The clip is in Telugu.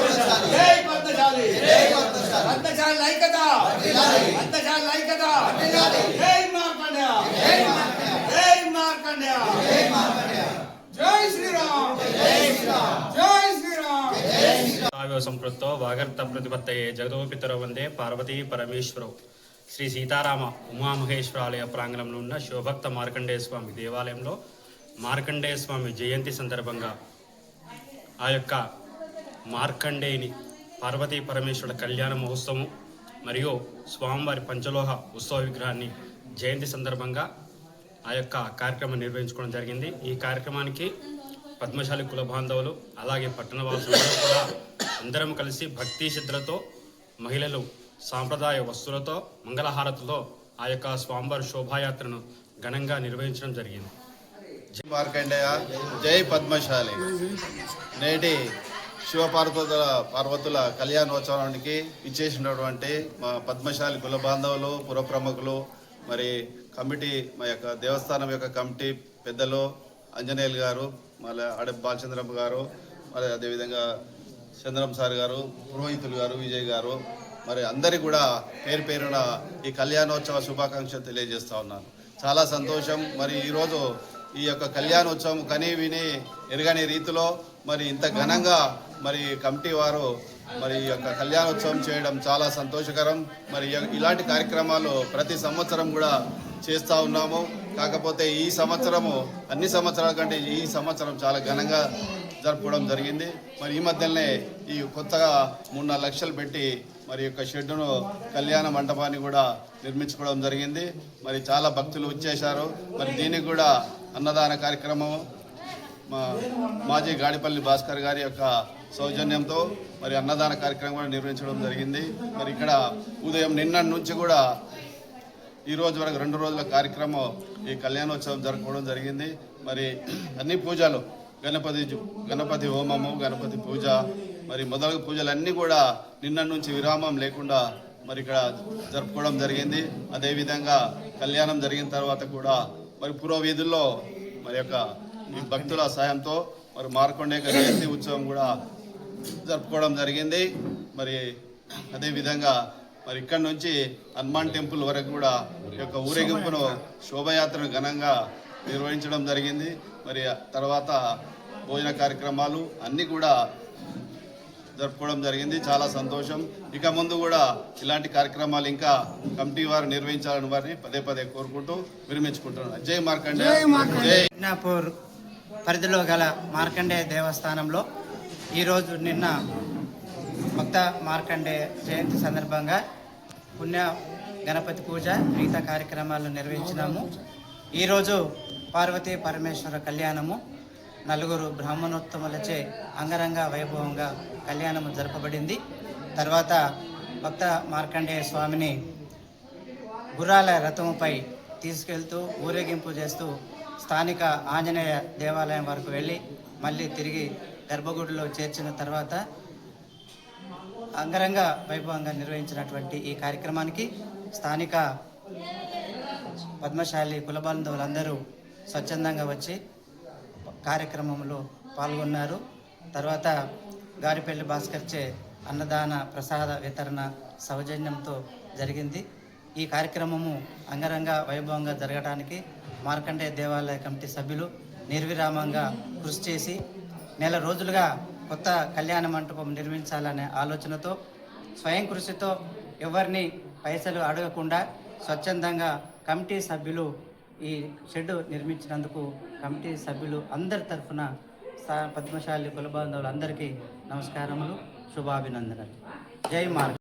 పద్మశాలి పద్మశాలి ఐక్యత పద్మశాలి ఐక్యత జై మార్కండ్య జై మార్కండ్య జై శ్రీరామ్ జై శ్రీరామ్ ఆవ్య సంపృక్తో వాగర్త ప్రతిపత్తయే జగదోపితరో వందే పార్వతీ పరమేశ్వరవు శ్రీ సీతారామ ఉమామహేశ్వర ఆలయ ప్రాంగణంలో ఉన్న శివభక్త మార్కండేయ స్వామి దేవాలయంలో మార్కండేయ స్వామి జయంతి సందర్భంగా ఆ యొక్క మార్కండేయుని పార్వతీ పరమేశ్వరుల కళ్యాణ మహోత్సవం మరియు స్వామివారి పంచలోహ ఉత్సవ విగ్రహాన్ని జయంతి సందర్భంగా ఆ యొక్క కార్యక్రమం నిర్వహించుకోవడం జరిగింది. ఈ కార్యక్రమానికి పద్మశాలి కుల బాంధవులు అలాగే పట్టణ వాసులు కూడా అందరం కలిసి భక్తి శ్రద్ధలతో మహిళలు సాంప్రదాయ వస్తువులతో మంగళహారతులతో ఆ యొక్క స్వామివారి శోభాయాత్రను ఘనంగా నిర్వహించడం జరిగింది. జై మార్కండేయ జై పద్మశాలి. నేటి శివపార్వతుల పార్వతుల కళ్యాణోత్సవానికి ఇచ్చేసినటువంటి మా పద్మశాలి కుల బాంధవులు పురప్రముఖులు మరి కమిటీ మా యొక్క దేవస్థానం యొక్క కమిటీ పెద్దలు అంజనేయులు గారు మళ్ళీ అడ బాలచంద్రమ్మ గారు మరి అదేవిధంగా చంద్రం సార్ గారు పురోహితులు గారు విజయ్ గారు మరి అందరి కూడా పేరు పేరున ఈ కళ్యాణోత్సవ శుభాకాంక్షలు తెలియజేస్తా ఉన్నాను. చాలా సంతోషం. మరి ఈరోజు ఈ యొక్క కళ్యాణోత్సవం కని విని ఎరగని రీతిలో మరి ఇంత ఘనంగా మరి కమిటీ వారు మరి ఈ యొక్క కళ్యాణోత్సవం చేయడం చాలా సంతోషకరం. మరి ఇలాంటి కార్యక్రమాలు ప్రతి సంవత్సరం కూడా చేస్తూ ఉన్నాము. కాకపోతే ఈ సంవత్సరము అన్ని సంవత్సరాల కంటే ఈ సంవత్సరం చాలా ఘనంగా జరుపుకోవడం జరిగింది. మరి ఈ మధ్యనే ఈ కొత్తగా మూడు లక్షలు పెట్టి మరి యొక్క షెడ్డును కళ్యాణ మంటపాన్ని కూడా నిర్మించుకోవడం జరిగింది. మరి చాలా భక్తులు వచ్చేశారు. మరి దీనికి కూడా అన్నదాన కార్యక్రమం మా మాజీ గాడిపల్లి భాస్కర్ గారి యొక్క సౌజన్యంతో మరి అన్నదాన కార్యక్రమం కూడా నిర్వహించడం జరిగింది. మరి ఇక్కడ ఉదయం నిన్న నుంచి కూడా ఈ రోజు వరకు రెండు రోజుల కార్యక్రమం ఈ కళ్యాణోత్సవం జరుపుకోవడం జరిగింది. మరి అన్ని పూజలు గణపతి జు- గణపతి హోమము గణపతి పూజ మరి మొదలగు పూజలు అన్నీ కూడా నిన్న నుంచి విరామం లేకుండా మరి ఇక్కడ జరుపుకోవడం జరిగింది. అదేవిధంగా కళ్యాణం జరిగిన తర్వాత కూడా మరి పురోవీధుల్లో మరి యొక్క భక్తుల సాయంతో మరి మార్కొండేక జయంతి ఉత్సవం కూడా జరుపుకోవడం జరిగింది. మరి అదేవిధంగా మరి ఇక్కడ నుంచి హనుమాన్ టెంపుల్ వరకు కూడా ఈ యొక్క ఊరేగింపును శోభయాత్రను ఘనంగా నిర్వహించడం జరిగింది. మరి తర్వాత భోజన కార్యక్రమాలు అన్నీ కూడా జరుపుకోవడం జరిగింది. చాలా సంతోషం. ఇక ముందు కూడా ఇలాంటి కార్యక్రమాలు ఇంకా కమిటీ వారు నిర్వహించాలని వారిని పదే పదే కోరుకుంటూ విరమించుకుంటున్నాను. జై మార్కండే. మిడ్నాపూర్ పరిధిలో గల మార్కండేయ దేవస్థానంలో ఈరోజు నిన్న భక్త మార్కండేయ జయంతి సందర్భంగా పుణ్య గణపతి పూజ మిగతా కార్యక్రమాలు నిర్వహించినాము. ఈరోజు పార్వతీ పరమేశ్వర కళ్యాణము నలుగురు బ్రాహ్మణోత్తములచే అంగరంగ వైభవంగా కళ్యాణము జరపబడింది. తర్వాత భక్త మార్కండేయ స్వామిని గుర్రాల రథముపై తీసుకెళ్తూ ఊరేగింపు చేస్తూ స్థానిక ఆంజనేయ దేవాలయం వరకు వెళ్ళి మళ్ళీ తిరిగి గర్భగుడిలో చేర్చిన తర్వాత అంగరంగ వైభవంగా నిర్వహించినటువంటి ఈ కార్యక్రమానికి స్థానిక పద్మశాలి కులబాంధవులందరూ స్వచ్ఛందంగా వచ్చి కార్యక్రమంలో పాల్గొన్నారు. తర్వాత గారిపల్లి భాస్కర్చే అన్నదాన ప్రసాద వితరణ సౌజన్యంతో జరిగింది. ఈ కార్యక్రమము అంగరంగ వైభవంగా జరగడానికి మార్కండేయ దేవాలయ కమిటీ సభ్యులు నిర్విరామంగా కృషి చేసి నెల రోజులుగా కొత్త కళ్యాణ మంటపం నిర్మించాలనే ఆలోచనతో స్వయం కృషితో ఎవరిని పైసలు అడగకుండా స్వచ్ఛందంగా కమిటీ సభ్యులు ఈ షెడ్ నిర్మించినందుకు కమిటీ సభ్యులు అందరి తరఫున పద్మశాలి కులబాంధవులు అందరికీ నమస్కారములు శుభాభినందనలు. జై మార్గ